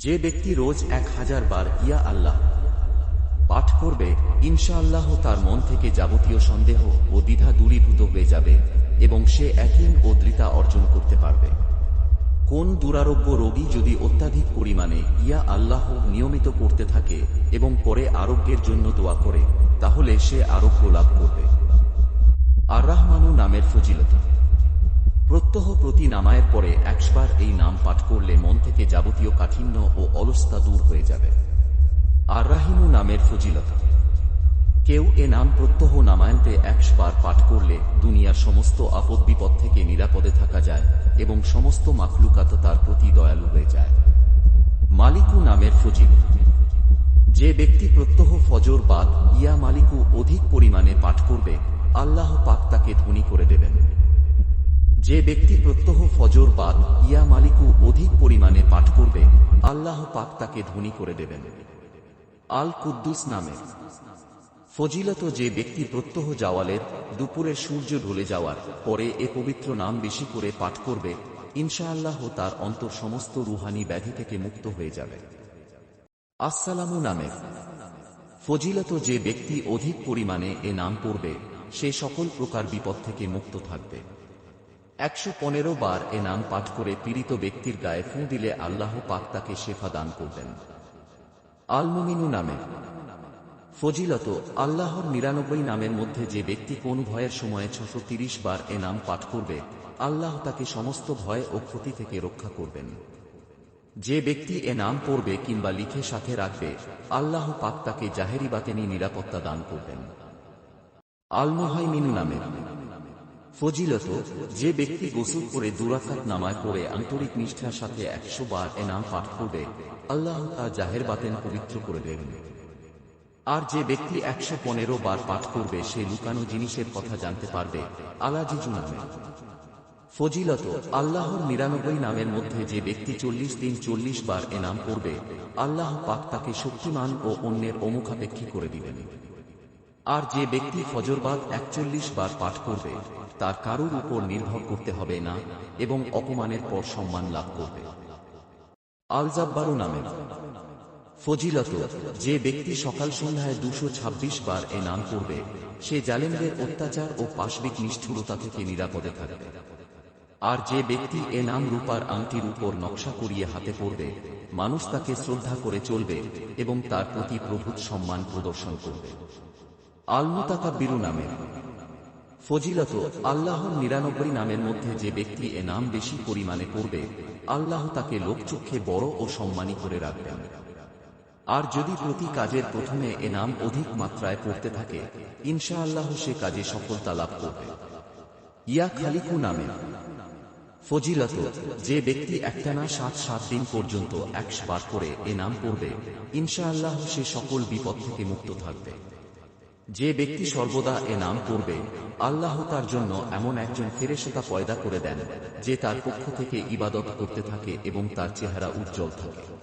যে ব্যক্তি রোজ এক হাজার বার ইয়া আল্লাহ পাঠ করবে, ইনশাআল্লাহ তার মন থেকে যাবতীয় সন্দেহ ও দ্বিধা দূরীভূত হয়ে যাবে এবং সে একদিন ও দৃতা অর্জন করতে পারবে। কোন দুরারোগ্য রোগী যদি অত্যাধিক পরিমাণে ইয়া আল্লাহ নিয়মিত করতে থাকে এবং পরে আরোগ্যের জন্য দোয়া করে, তাহলে সে আরোগ্য লাভ করবে। আর রাহমানু নামের ফজিলত। প্রত্যহ প্রতি নামায়ের পরে একশবার এই নাম পাঠ করলে মন থেকে যাবতীয় কাঠিন্য ও অলসতা দূর হয়ে যাবে। আর রাহিমু নামের ফজিলতা। কেউ এ নাম প্রত্যহ নামায়ন্তে একশবার পাঠ করলে দুনিয়ার সমস্ত আপদ বিপদ থেকে নিরাপদে থাকা যায় এবং সমস্ত মাখলুকাত তার প্রতি দয়ালু হয়ে যায়। মালিকু নামের ফজিল যে ব্যক্তি প্রত্যহ ফজর বাদ ইয়া মালিকু অধিক পরিমাণে পাঠ করবে, আল্লাহ পাক তাকে ধনী করে দেবেন। যে ব্যক্তি প্রত্যহ ফজর বাদ ইয়া মালিকু অধিক পরিমাণে পাঠ করবে, আল্লাহ পাক তাকে ধনী করে দেবেন। আল কুদ্দুস নামে। ফজিলত যে ব্যক্তি প্রত্যহ জাওয়ালের দুপুরে সূর্য ঢলে যাওয়ার পরে এ পবিত্র নাম বেশি করে পাঠ করবে, ইনশাআল্লাহ তার অন্তর সমস্ত রুহানি ব্যাধি থেকে মুক্ত হয়ে যাবে। আসসালামু নামে। ফজিলত যে ব্যক্তি অধিক পরিমাণে এ নাম পড়বে, সে সকল প্রকার বিপদ থেকে মুক্ত থাকবে। একশো পনেরো বার এ নাম পাঠ করে পীড়িত ব্যক্তির গায়ে ফুঁ দিলে আল্লাহ পাক তাকে শেফা দান করবেন। আলমুমিনু নামে। ফজিলত, আল্লাহর নিরানব্বই নামের মধ্যে যে ব্যক্তি কোন ভয়ের সময়ে ছশো তিরিশ বার এ নাম পাঠ করবে, আল্লাহ তাকে সমস্ত ভয় ও ক্ষতি থেকে রক্ষা করবেন। যে ব্যক্তি এ নাম পড়বে কিংবা লিখে সাথে রাখবে, আল্লাহ পাক তাকে জাহেরি বাতেনি নিরাপত্তা দান করবেন। আলমোহাইমিনু নামে। ফজিলত, যে ব্যক্তি গোসল করে দুরাকাত নামায় পড়ে আন্তরিক নিষ্ঠার সাথে একশো বার এ নাম পাঠ করবে, আল্লাহ তা জাহের বাতেন পবিত্র করে দেবেন আর যে ব্যক্তি একশো পনেরো বার পাঠ করবে, সে লুকানো জিনিসের কথা জানতে পারবে আলাজিজু নামে। ফজিলত, আল্লাহর নিরানব্বই নামের মধ্যে যে ব্যক্তি চল্লিশ দিন চল্লিশ বার এ নাম করবে, আল্লাহ পাক তাকে শক্তিমান ও অন্যের অমুখাপেক্ষী করে দিবেন। আর যে ব্যক্তি ফজরবাদ একচল্লিশ বার পাঠ করবে তার কারোর উপর নির্ভর করতে হবে না এবং অপমানের পর সম্মান লাভ করবে। আলজাব্বারু নামে। ফজিলত, যে ব্যক্তি সকাল সন্ধ্যায় দুশো ছাব্বিশ বার এ নাম করবে, সে জালেমদের অত্যাচার ও পাশবিক নিষ্ঠুরতা থেকে নিরাপদে থাকবে। আর যে ব্যক্তি এ নাম রূপার আংটির উপর নকশা করিয়ে হাতে পড়বে, মানুষ তাকে শ্রদ্ধা করে চলবে এবং তার প্রতি প্রভূত সম্মান প্রদর্শন করবে। আলমুতাকাব্বিরু নামে। ফজিলত আল্লাহর নিরানব্বই নামের মধ্যে যে ব্যক্তি এ নাম বেশি পরিমাণে পড়বে, আল্লাহ তাকে লোকচক্ষে বড় ও সম্মানী করে রাখবেন। আর যদি প্রতি কাজের প্রথমে এ নাম অধিক মাত্রায় পড়তে থাকে, ইনশাআল্লাহ সে কাজে সফলতা লাভ করবে। ইয়া খালিকু নামে। ফজিলত, যে ব্যক্তি একটানা সাত সাত দিন পর্যন্ত একশো বার করে এ নাম পড়বে, ইনশাআল্লাহ সে সকল বিপদ থেকে মুক্ত থাকবে। যে ব্যক্তি সর্বদা এ নাম করবে আল্লাহ তার জন্য এমন একজন ফেরেশতা পয়দা করে দেন, যে তার পক্ষ থেকে ইবাদত করতে থাকে এবং তার চেহারা উজ্জ্বল থাকে।